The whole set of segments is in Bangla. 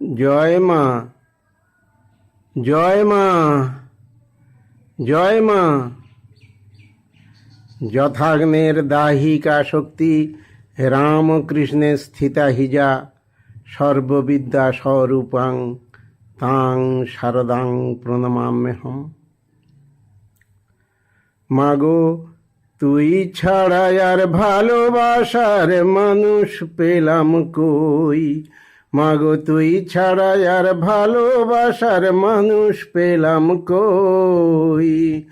জয় মা জয় মা জয় মা। যথাগ্নের দাহিকা শক্তি রামকৃষ্ণের স্থিতা হিজা, সর্ববিদ্যা স্বরূপাং তাং শারদাং প্রণমাম্যহম। মাগো, তুই ছাড়া আর ভালোবাসার মানুষ পেলাম কই? মাগো তুই ছাড়া আর ভালোবাসার মানুষ পেলাম কই?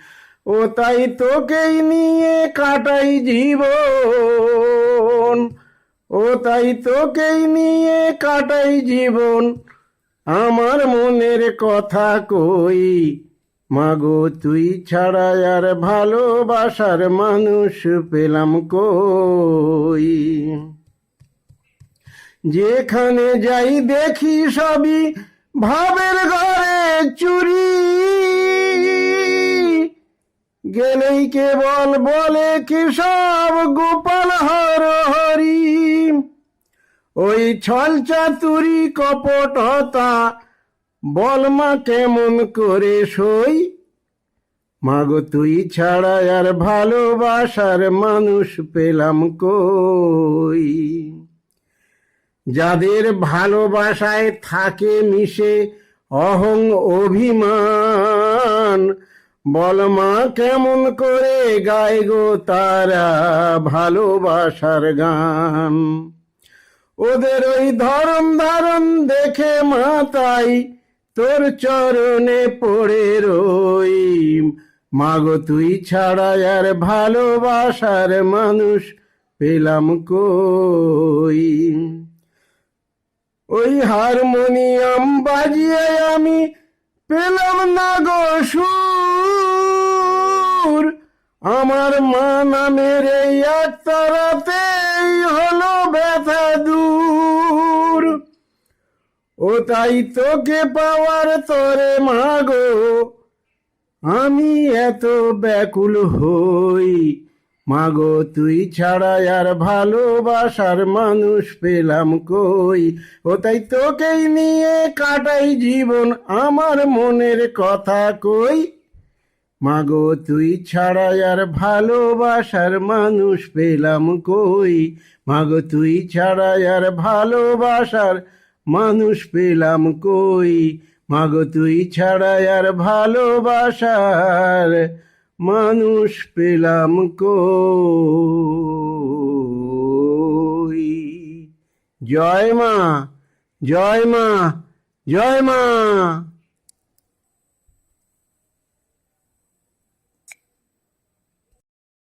ও তাই তোকেই নিয়ে কাটাই জীবন। ও তাই তোকেই নিয়ে কাটাই জীবন। আমার মনের কথা কই? মাগো তুই ছাড়া আর ভালোবাসার মানুষ পেলাম কই? যেখানে যাই দেখি সবই ভাবের ঘরে চুরি। গেলেই কেবল বলে কি সব গোপাল হর হরি। ওই ছল চাতুরি কপটতা বল মা কেমন করে সই? মাগো তুই ছাড়া আর ভালোবাসার মানুষ পেলাম কই? যাদের ভালোবাসায় থাকে মিশে অহং অভিমান। বল মা, কেমন করে গায় গো তারা ভালোবাসার গান। ওদের ওই ধরন ধারণ দেখে মাতাই তোর চরণে পড়ে রই। মাগো তুই ছাড়া আর ভালোবাসার মানুষ পেলাম কই? হারমোনিয়াম বাজিয়ে আমি পেলাম না গো সুর। আমার মা নামের এই একতারাতেই হলো ব্যথা দূর। ও তাই তোকে পাওয়ার তরে মাগো আমি এত ব্যাকুল হই। মাগো, তুই ছাড়া আর ভালোবাসার মানুষ পেলাম কই? ও তাই তোকেই নিয়ে কাটাই জীবন আমার মনের কথা কই? মাগো, তুই ছাড়া আর ভালোবাসার মানুষ পেলাম কই? মাগো, তুই ছাড়া আর ভালোবাসার মানুষ পেলাম কই? মাগো, তুই ছাড়া আর ভালোবাসার মানুষ পেলাম কই? জয় মা জয় মা জয় মা।